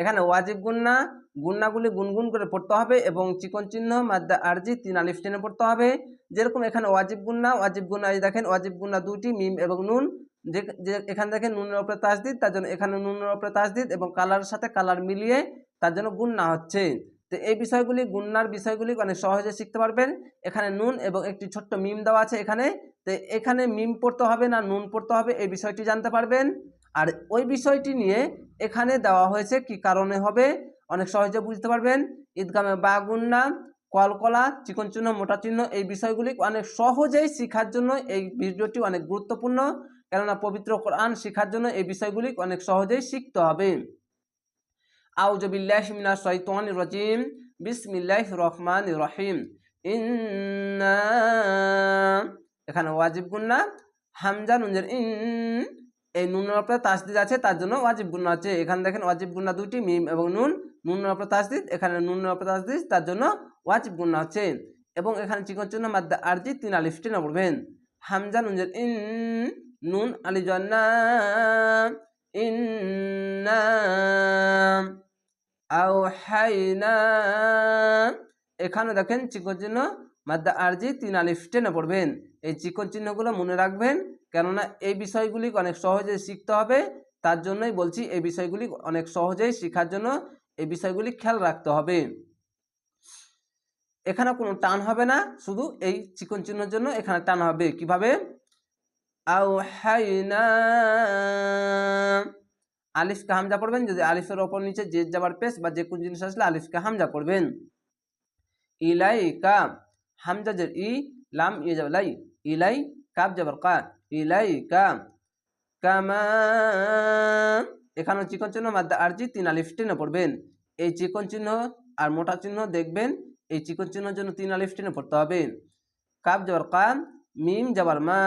এখানে ওয়াজিব গুন্না গুন্নাগুলি গুনগুন করে পড়তে হবে এবং চিকন চিহ্ন, মাদ্দা আরজি, তিন আলিফ টেনে পড়তে হবে। যেরকম এখানে ওয়াজিব গুন্না ওয়াজিব গুন্না দেখেন, ওয়াজিব গুন্না দুটি মিম এবং নুন। যে এখানে দেখেন নুনের ওপরে তাজদিদ, তার জন্য এখানে নুনের ওপরে তাজদিদ এবং কালারের সাথে কালার মিলিয়ে তার জন্য গুন্না হচ্ছে। তো এই বিষয়গুলি গুন্নার বিষয়গুলি অনেক সহজে শিখতে পারবেন। এখানে নুন এবং একটি ছোট্ট মিম দেওয়া আছে এখানে। তো এখানে মিম পড়তে হবে না নুন পড়তে হবে, এই বিষয়টি জানতে পারবেন। আর ওই বিষয়টি নিয়ে এখানে দেওয়া হয়েছে কি কারণে হবে, অনেক সহজে বুঝতে পারবেন। ঈদগামে বা গুন্না কলকলা, চিকন চিহ্ন, মোটা চিহ্ন, এই বিষয়গুলি অনেক সহজেই শেখার জন্য এই ভিডিওটি অনেক গুরুত্বপূর্ণ। কেননা পবিত্র কোরআন শেখার জন্য এই বিষয়গুলি অনেক সহজেই শিখতে হবে। আউজবিল্লাহ মিনা শৈতান রাজিম বিসমিল্লাহ রহমান রহিম ইন্না এখানে ওয়াজিব গুন্না হামজা, নুনের ইন, এই নুনের উপরে তাসদিদ আছে, তার জন্য ওয়াজিব গুন্না আছে। এখানে দেখেন ওয়াজিব গুন্না দুটি মিম এবং নুন। নুনের উপরে তাসদিদ, এখানে নুনের উপরে তাসদিদ, তার জন্য ওয়াজিব গুন্না আছে। এবং এখানে চিকন চিহ্ন, মাদ্দা, আরজি, তিন আলিফ, টেনে পড়বেন। হামজা, নুনের ইন, নুন আলি জন্না। ইন্না এখানে দেখেন চিকন চিহ্ন, মাদ্দা আরজি তিন আলিফ টেনে পড়বেন। এই চিকন চিহ্নগুলো মনে রাখবেন, কেননা এই বিষয়গুলি অনেক সহজে শিখতে হবে। তার জন্যই বলছি, এই বিষয়গুলি অনেক সহজেই শেখার জন্য এই বিষয়গুলি খেয়াল রাখতে হবে। এখানে কোনো টান হবে না, শুধু এই চিকন চিহ্নের জন্য এখানে টান হবে। কীভাবে? আও হাইনা আলিফকে হামজা পড়বেন, যদি আলিফের ওপর নিচে যে যাবার পেশ বা যে কোন জিনিস আসলে আলিফকে হামজা পড়বেন। ইলাইকা, হামজা জের ই, লাম ইয়ে যাবে, লাই, ইলাই কাব যাবার কা, ইলাইকা, কামা এখানে চিকন চিহ্ন, মাদ্দা আরজি তিন আলিফ টেনে পড়বেন। এই চিকন চিহ্ন আর মোটা চিহ্ন দেখবেন, এই চিকন চিহ্নের জন্য তিন আলিফ টেনে পড়তে হবে। কাব যাবার কাম মিম, যাবার মা।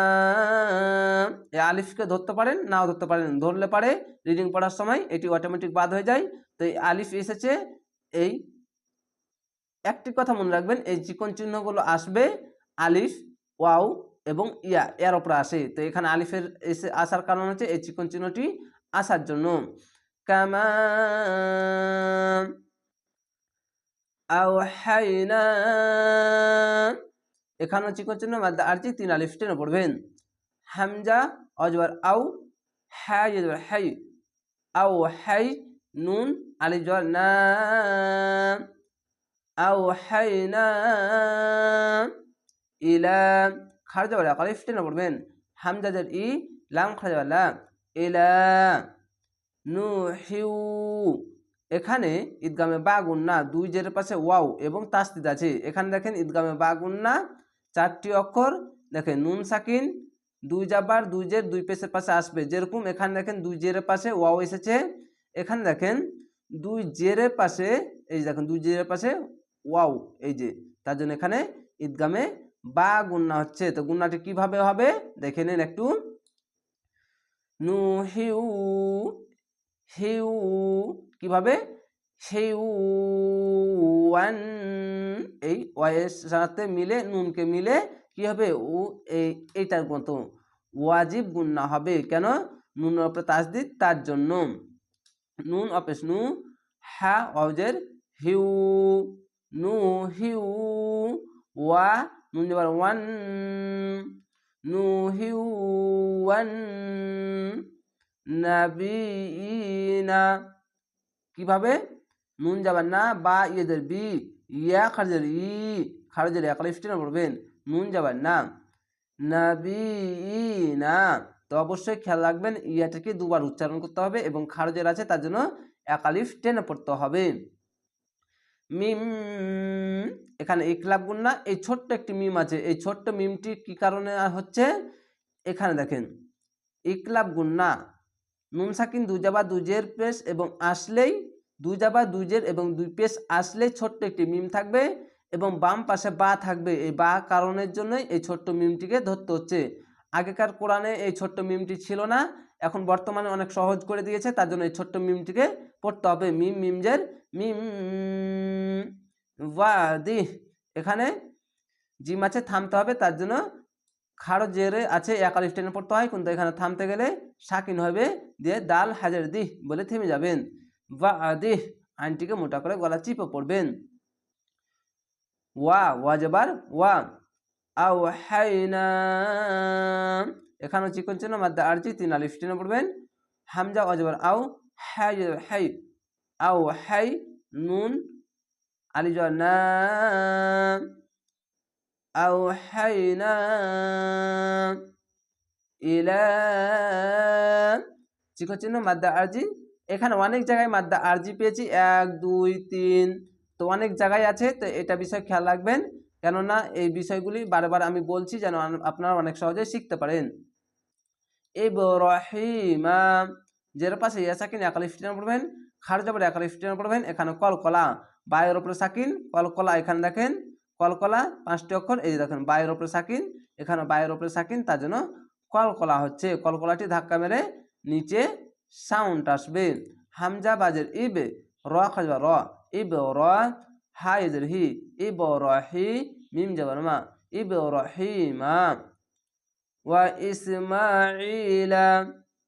এই আলিফকে ধরতে পারেন, নাও ধরতে পারেন। ধরলে পারে রিডিং পড়ার সময় এটি অটোমেটিক বাদ হয়ে যায়। তো এই আলিফ এসেছে, এই একটি কথা মনে রাখবেন, এই চিকন চিহ্নগুলো আসবে, আলিফ, ওয়াও এবং ইয়া, এর ওপরে আসে। তো এখানে আলিফের এসে আসার কারণ হচ্ছে এই চিকন চিহ্নটি আসার জন্য। কামা আওহাইনা এখানে চিকন চিহ্ন মাদ্দা আরজি তিন আলিফ টেনে পড়বেন। হামজা, অজবার, আউ হ্যাঁ জবর হাই আও হাই, নুন, আলিফ, জবর, না আও হাইনা ইলা খারজ যাবার আলিফ টেনে পড়বেন। হামজা, জের, ই, লাম লা, ইলা, নু, হিউ, এখানে ঈদগামে বাগুন না, দুই জের পাশে ওয়াও এবং তাস্তিদ আছে। এখানে দেখেন ঈদগামে বাগুন গুন্না চারটি অক্ষর, দেখেন, নুন, সাকিন, দুই জাবার, দুই জের, দুই পেশের পাশে আসবে। যেরকম এখানে দেখেন, দুই জেরের পাশে ওয়াও এসেছে। এখানে দেখেন, দুই জেরের পাশে, এই দেখেন, দুই জেরের পাশে ওয়াও, এই যে, তার জন্য এখানে ঈদগামে বা গুন্না হচ্ছে। তো গুন্নাটি কীভাবে হবে? দেখে নেন একটু। নু, হিউ হিউ, কীভাবে? হিউ ওয়ান এই ওয়ের সাথে মিলে, নুনকে মিলে কি হবে? ও এই এইটার মতো। ওয়াজিব গুন্না হবে। কেন? নুন অপে তাজদিদ, তার জন্য। নুন অপেস নু, হা অজের হিউ, নু, হিউ, ওয়া, নুন যাবার ওয়ান, নু, হিউ, ওয়ান নাবিনা কীভাবে? নুন যাবার না, বা ইয়েদের বি, ইয়া খারজের ই খারজের একলিফ টেনে পড়বেন নুন যাবার না। নাবিনা তো অবশ্যই খেয়াল রাখবেন, ইয়াটাকে দুবার উচ্চারণ করতে হবে এবং খারজের আছে তার জন্য একালিফ টেনে পড়তে হবে। মিম, এখানে ইকলাব গুন্না এই ছোট্ট একটি মিম আছে, এই ছোট্ট মিমটি কি কারণে হচ্ছে? এখানে দেখেন ইকলাব গুন্না নুন সাকিন দুই জাবা দুজের পেশ এবং আসলেই দুই জাবা দুজের এবং দুই পেশ আসলে ছোট্ট একটি মিম থাকবে এবং বাম পাশে বা থাকবে এই বা কারণের জন্যই এই ছোট্ট মিমটিকে ধরতে হচ্ছে। আগেকার কোরআনে এই ছোট্ট মিমটি ছিল না, এখন বর্তমানে অনেক সহজ করে দিয়েছে, তার জন্য এই ছোট্ট মিমটিকে পড়তে হবে। মিম মিমজের মিম ওয়াদি এখানে জিম আছে, থামতে হবে, তার জন্য খাড় জেরে আছে, এক আলিফ টেনে পড়তে হয়, কিন্তু এখানে থামতে গেলে সাকিন হবে, দিয়ে দাল হাজার দিহ বলে থেমে যাবেন। বা আদিহ আইনটিকে মোটা করে গলা চিপে পড়বেন ওয়া ওয়াজবার ওয়া আও হাইনা এখানেও চিকন চিহ্ন মাদ্দা আরজি তিন আলিফ টেনে পড়বেন হামজা ওয়াজবার আও হাই হাই আও হাই নুন আলি না আও হাইনা ইলা চিকন চিহ্ন মাদ্দা আরজি এখানে অনেক জায়গায় মাদ্দা, আরজি পেয়েছি, এক, দুই, তিন, তো অনেক জায়গায় আছে, তো এটা বিষয় খেয়াল রাখবেন। কেননা এই বিষয়গুলি বারবার আমি বলছি যেন আপনারা অনেক সহজে শিখতে পারেন। এই ইব্রাহিমা যের পাশে ইয়া সাকিন একালিফ টেনে পড়বেন, খার জবর একালিফ টেনে পড়বেন, এখানে কলকলা, বায়ের ওপরে সাকিন, কলকলা এখানে দেখেন, কলকলা পাঁচটি অক্ষর, এই যে দেখেন, বায়ের ওপরে সাকিন, এখানে বায়ের ওপরে সাকিন, তার জন্য কলকলা হচ্ছে, কলকলাটি ধাক্কা মেরে নিচে সাউন্ড আসবে। হামজা বাজের ইবে, র খাজবা র, ইব র, হা ইজের হি, ইব রহি মিম যাবার মা, ইব রহিমা ওয়া ইসমাইলা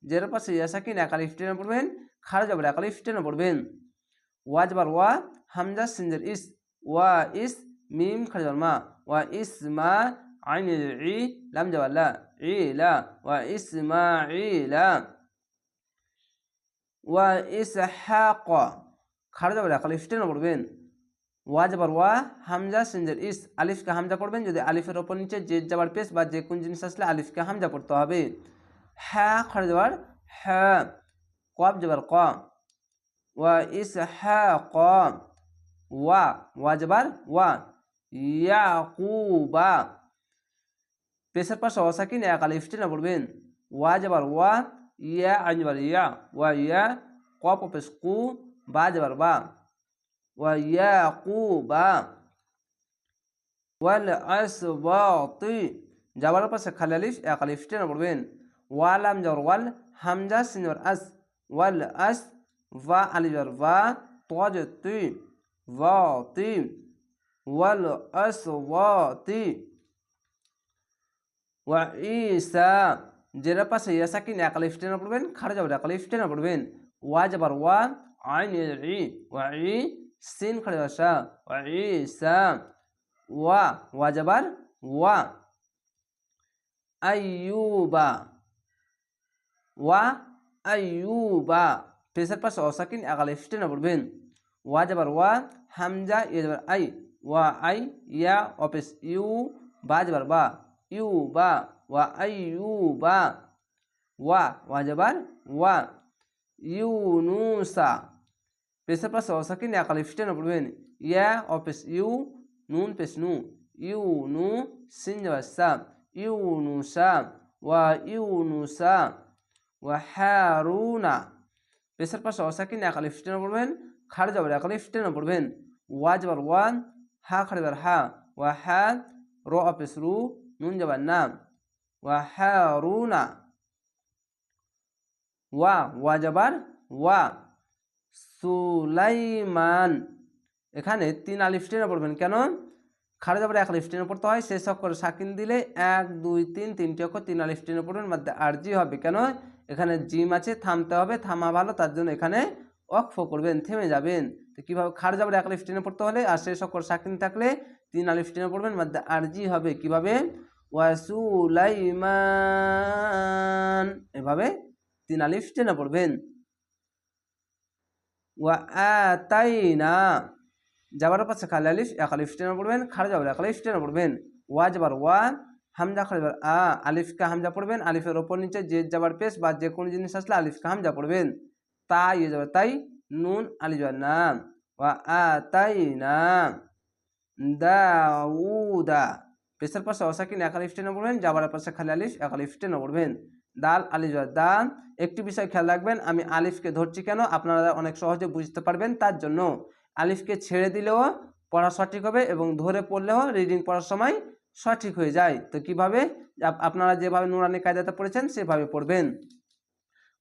যের পাশে ইয়াসাকিন একালিফ টেনে পড়বেন, খারা যাবার একালিফ টেনে পড়বেন। ওয়াজবার ওয়া, হামজা সিনজের ইস, ওয়া ইস মিম খারা যাবার মা, ওয়া ইসমা ই লাম যাবার লা ইলা ওয়া ইসমাইলা ওয়া ইসহাক খারা যাবার একালিফ টেনে পড়বেন ওয়া যাবার ওয়া হামজা সিনজের ইস আলিফকে হামজা পড়বেন যদি আলিফের ওপর নিচে যে যাবার পেশ বা যে কোন জিনিস আসলে আলিফকে হামজা পড়তে হবে হ্যাঁ খড় যাবার হ্যাঁ কব যাবার ক ওয়া ইস হ্যাঁ ক ওয়া ওয়া যাবার ওয়া ইয়াকুবা পেশের পাশে অসাকিন এক আলিফ টেনে পড়বেন ওয়া যাবার ওয়া ইয়া আইন যাবার ইয়া ওয়া ইয়া কপ পেশ কু বা যাবার বা ويعقوب والأسباط যাবার পাশে খালি আলিফ এক আলিফ টেনে পড়বেন ওয়ালাম যাওয়ার ওয়াল হামজা সিনর আস ওয়াল আস ভা আলি যাওয়ার ভা তোয়াজ তুই ভা তুই ওয়াল আস ওয়া তুই ওয়া ইসা জেরা পাশে ইয়াসাকিন এক আলিফ টেনে পড়বেন, খাড়া যাবার এক আলিফ টেনে পড়বেন। ওয়া যাবার ওয়া, আইন ই, ওয়া সিন খড়ে বসা ঈসা ওয়া ওয়া যাবার ওয়া। আইয়ুবা ওয়া, আইয়ুবা, পেশের পাশে অসাকিন আগালে স্টেনে পড়বেন। ওয়া যাবার ওয়া, হামজা ইয়ে যাবার আই, ওয়া আই, ইয়া, অফিস, ইউ, বা যাবার বা, ইউ, বা। ওয়া আইয়ুবা ওয়া ওয়া যাবার ওয়া ইউনুসা পেশের পাশে অসাকিন এক আলিফ টেনে পড়বেন ইয়া অপেস ইউ নুন পেশ নু ইউ নু সিন নু সা ওয়া ইউ নু সা ওয়া হ্যারুনা পেশের পাশে অসাকিন এক আলিফ টেনে পড়বেন খাড় যাবার এক আলিফ টেনে পড়বেন ওয়া যাবার ওয়ান হা খাড় যাবার হা ওয়া হ্যা র অপেস রু নুন যাবার না ওয়া ওয়া ওয়া ওয়া। সুলাইমান। এখানে তিন আলিফ টেনে পড়বেন। কেন? খাড়া যাবার এক আলিফ টেনে পড়তে হয় শেষ অক্ষর সাকিন দিলে এক, দুই, তিন, তিনটি অক্ষর তিন আলিফ টেনে পড়বেন মধ্যে আরজি হবে। কেন? এখানে জিম আছে, থামতে হবে, থামা ভালো, তার জন্য এখানে অক্ষ করবেন, থেমে যাবেন। তো কীভাবে খাড়া যাবার এক আলিফ টেনে পড়তে হলে, আর শেষ অক্ষর সাকিন থাকলে তিন আলিফ টেনে পড়বেন মধ্যে আরজি হবে। কীভাবে? ওয়াসুলাইমান এভাবে তিন আলিফ টেনে পড়বেন। ওয়া আতাইনা। যাবার পাশে খালি আলিফ, এক আলিফ টেনে পড়বেন। খাড়া যাবার এক আলিফ টেনে পড়বেন। ওয়া যাবার ওয়া, হামজা খাড়া যাবার আ, আলিফকে হামজা পড়বেন। আলিফের ওপর নিচে যে যাবার পেশ বা যে কোনো জিনিস আসলে আলিফকে হামজা পড়বেন। তা ইয়ে যাবে, তাই নুন আলি যাবার না ওয়া আতাইনা। দাউদা। পেশের পাশে অসাকিন, এক আলিফ টেনে পড়বেন। যাবার পাশে খালি আলিফ, এক আলিফ টেনে পড়বেন। দাল, আলিফ দান, একটি বিষয় খেয়াল রাখবেন, আমি আলিফকে ধরছি কেন? আপনারা অনেক সহজে বুঝতে পারবেন তার জন্য। আলিফকে ছেড়ে দিলেও পড়া সঠিক হবে এবং ধরে পড়লেও রিডিং পড়ার সময় সঠিক হয়ে যায়। তো কীভাবে? আপনারা যেভাবে নুরানি কায়দাতে পড়েছেন, সেভাবে পড়বেন।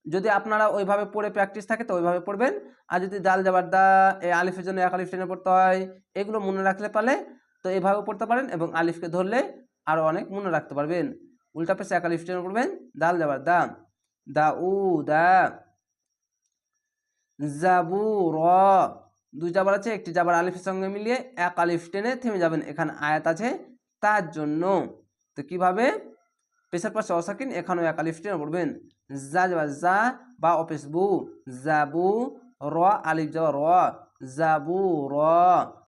যদি আপনারা ওইভাবে পড়ে প্র্যাকটিস থাকে, তো ওইভাবে পড়বেন। আর যদি দাল যাবার দা এই আলিফের জন্য এক আলিফ টেনে পড়তে হয়, এগুলো মনে রাখলে পারলে তো এভাবে পড়তে পারেন এবং আলিফকে ধরলে আরও অনেক মনে রাখতে পারবেন। উল্টা পেশে এক আলিফ টেনে পড়বেন। দাল যাবার দা দা উ দা জাবু র দুই জাবার আছে, একটি জাবার আলিফের সঙ্গে মিলিয়ে এক আলিফ টেনে থেমে যাবেন। এখানে আয়াত আছে, তার জন্য। তো কীভাবে? পেশার পাশে অসাকিন, এখানেও এক আলিফ টেনে পড়বেন। যা যাবার যা বা অপেস বু। জাবু, র, আলিফ যাওয়া র। জাবু, র।